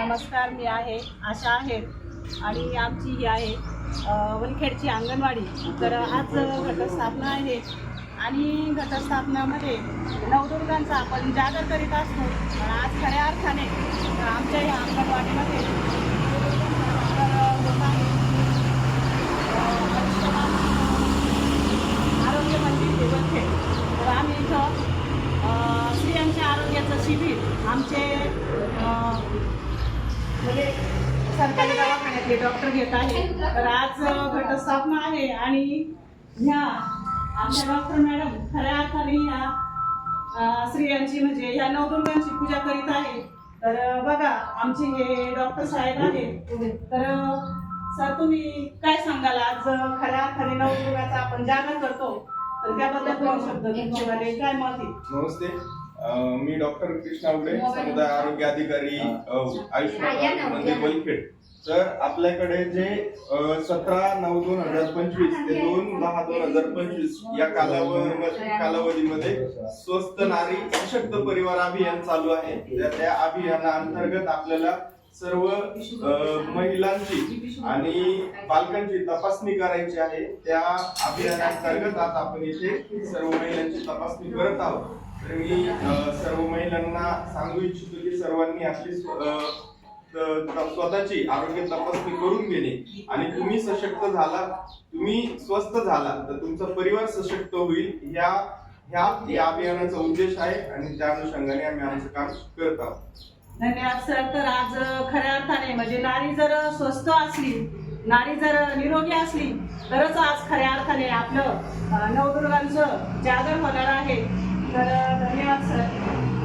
नमस्कार मी आहे आशा आहे आणि आमची ही आहे वलखेडची अंगणवाडी. तर आज घटस्थापना आहे आणि घटस्थापनामध्ये नवदुर्गांचा आपण जागर करीत असतो. पण आज खऱ्या अर्थाने आमच्या या अंगणवाडीमध्ये आरोग्य मंदिर वलखेड. तर आम्ही इथं स्त्रियांच्या आरोग्याचं शिबिर आमचे अ, म्हणजे दवाखान्यातले डॉक्टर घेत आहे तर आज घटस्थापना आहे आणि ह्या आमच्या डॉक्टर मॅडम खऱ्या अर्थाने ह्या स्त्रियांची म्हणजे ह्या नवदुर्गांची पूजा करीत आहे तर बघा आमचे हे डॉक्टर साहेब आहेत. तर सर तुम्ही काय सांगाल? आज खऱ्या अर्थाने नवदुर्गाचा आपण जागर करतो. तर त्याबद्दल दोन शब्द तुमच्याकडे काय मत आहे नमस्ते मी डॉक्टर कृष्णा उडे समुदाय आरोग्य अधिकारी अं, आयुष्यमान मंदिर वलखेड तर आपल्याकडे जे सतरा नऊ दोन हजार पंचवीस ते दोन दहा दोन हजार पंचवीस या कालावधी कालावधीमध्ये स्वस्त नारी सशक्त परिवार अभियान चालू आहे. त्या- अभियाना अंतर्गत आपल्याला सर्व महिलांची आणि पालकांची तपासणी करायची आहे. त्या अभियानांतर्गत आज आपण इथे सर्व महिलांची तपासणी करत आहोत. तर मी सर्व महिलांना सांगू इच्छितो की सर्वांनी आपली स्वतःची आरोग्य तपासणी करून घेणे आणि तुम्ही सशक्त झाला तुम्ही स्वस्थ झाला तर तुमचा परिवार सशक्त होईल. या ह्या या अभियानाचा उद्देश आहे आणि त्या अनुषंगाने आम्ही आमचं काम करत आहोत. धन्यवाद सर. तर आज खऱ्या अर्थाने म्हणजे नारी जर स्वस्थ असली नारी जर निरोगी असली तरच आज खऱ्या अर्थाने आपलं नवदुर्गांचं जागर होणार आहे. तर धन्यवाद सर.